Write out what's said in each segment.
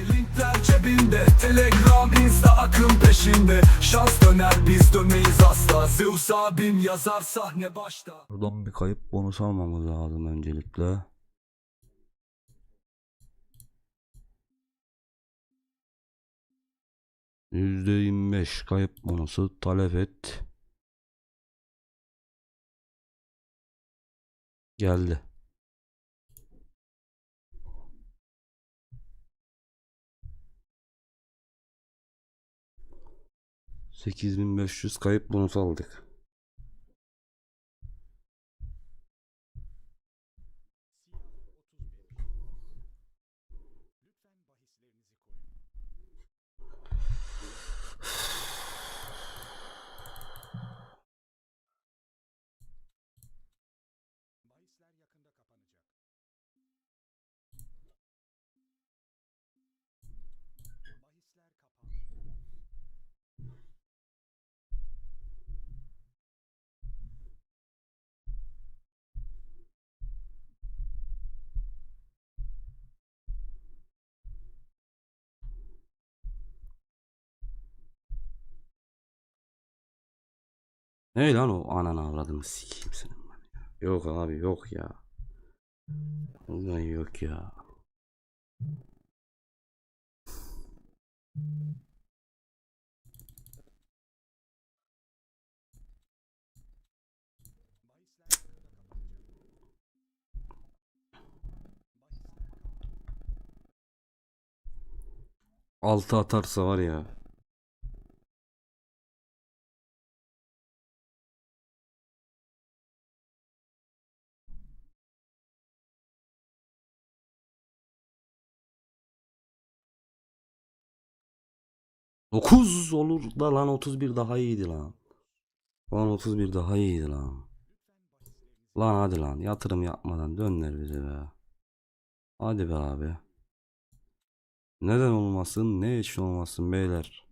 Linkler cebinde Telegram insta akım peşinde Şans döner biz dönmeyiz asla Zeus abim yazar sahne başta Buradan bir kayıp bonus almamız lazım öncelikle. %25 kayıp bonusu talep et. Geldi. ...8500 kayıp bonus aldık. Ne lan o ananı avradını sikeyim senin ben ya. Yok abi yok ya. Vallahi yok ya. Altı atarsa var ya. Dokuz olur da lan 31 daha iyiydi lan. Lan 31 daha iyiydi lan. Lan hadi lan yatırım yapmadan dönler bize be. Hadi be abi. Neden olmasın ne için olmasın beyler.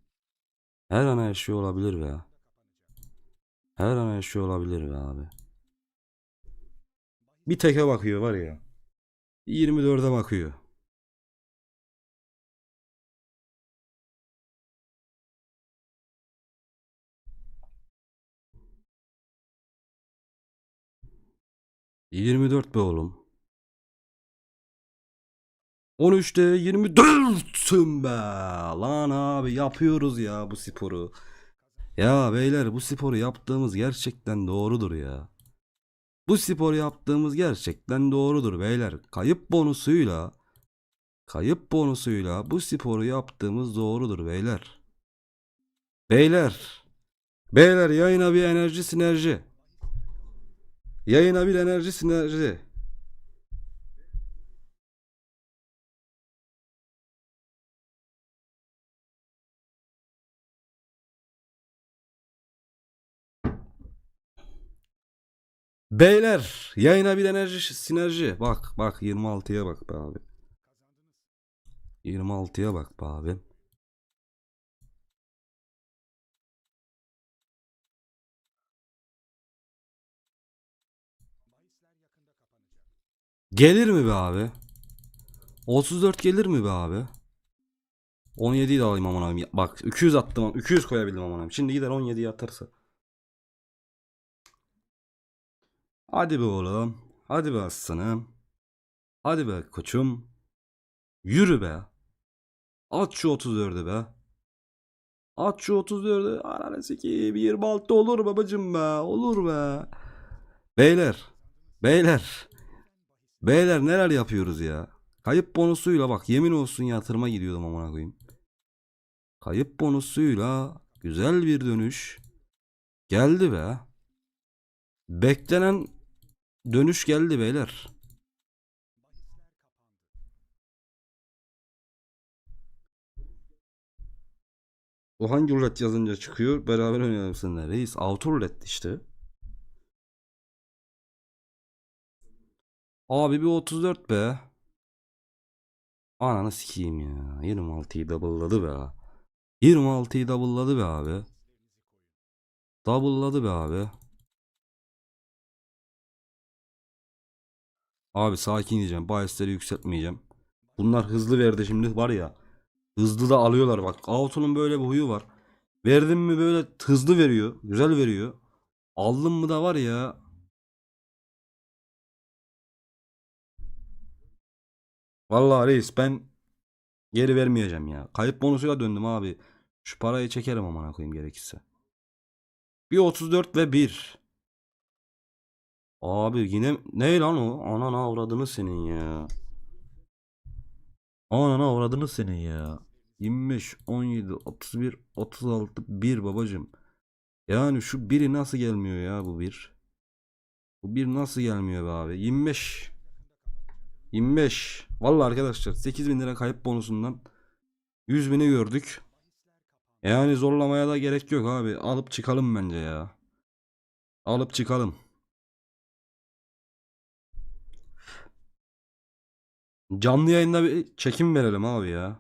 Her an her şey olabilir be. Her an her şey olabilir be abi. Bir teke bakıyor var ya. 24'e bakıyor. Yirmi dört be oğlum. 13'te 24'sün be. Lan abi yapıyoruz ya bu sporu. Ya beyler bu sporu yaptığımız gerçekten doğrudur ya. Bu sporu yaptığımız gerçekten doğrudur beyler. Kayıp bonusuyla kayıp bonusuyla bu sporu yaptığımız doğrudur beyler. Beyler. Beyler yayına bir enerji sinerji. Yayına bir enerji sinerji. Beyler yayına bir enerji sinerji. Bak bak 26'ya bak be abi. 26'ya bak be abi. Gelir mi be abi? 34 gelir mi be abi? 17'yi de alayım aman abim. Bak 200 attım. 200 koyabildim aman abim. Şimdi gider 17'yi atarsa. Hadi be oğlum. Hadi be aslanım. Hadi be koçum. Yürü be. At şu 34'ü be. At şu 34'ü. Ananı sikeyim. 26 olur babacım be. Olur be. Beyler. Beyler. Beyler neler yapıyoruz ya. Kayıp bonusuyla bak yemin olsun yatırıma gidiyordum amına koyayım. Kayıp bonusuyla güzel bir dönüş geldi be. Beklenen dönüş geldi beyler. Bu hangi rulet yazınca çıkıyor? Beraber oynayalım seninle. Reis auto rulet işte. Abi bir 34 be. Ananı sikeyim ya. 26'yı double'ladı be. 26'yı double'ladı be abi. Double'ladı be abi. Abi sakin diyeceğim. Bahisleri yükseltmeyeceğim. Bunlar hızlı verdi şimdi var ya. Hızlı da alıyorlar bak. Auto'nun böyle bir huyu var. Verdin mi böyle hızlı veriyor. Güzel veriyor. Aldın mı da var ya. Vallahi reis ben geri vermeyeceğim ya. Kayıp bonusuyla döndüm abi. Şu parayı çekerim amına koyayım gerekirse. Bir 34 ve 1. Abi yine ne lan o? Anana avradını senin ya. Anana avradını senin ya. 25, 17, 31, 36, 1 babacım. Yani şu biri nasıl gelmiyor ya bu bir? Bu bir nasıl gelmiyor be abi? 25. 25. Vallahi arkadaşlar 8000 lira kayıp bonusundan 100 bini gördük. Yani zorlamaya da gerek yok abi. Alıp çıkalım bence ya. Alıp çıkalım. Canlı yayında bir çekim verelim abi ya.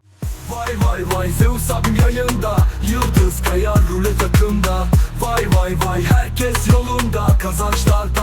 Vay vay vay Zeus abim yayında Yıldız kayar rulet akımda Vay vay vay herkes yolunda Kazançlar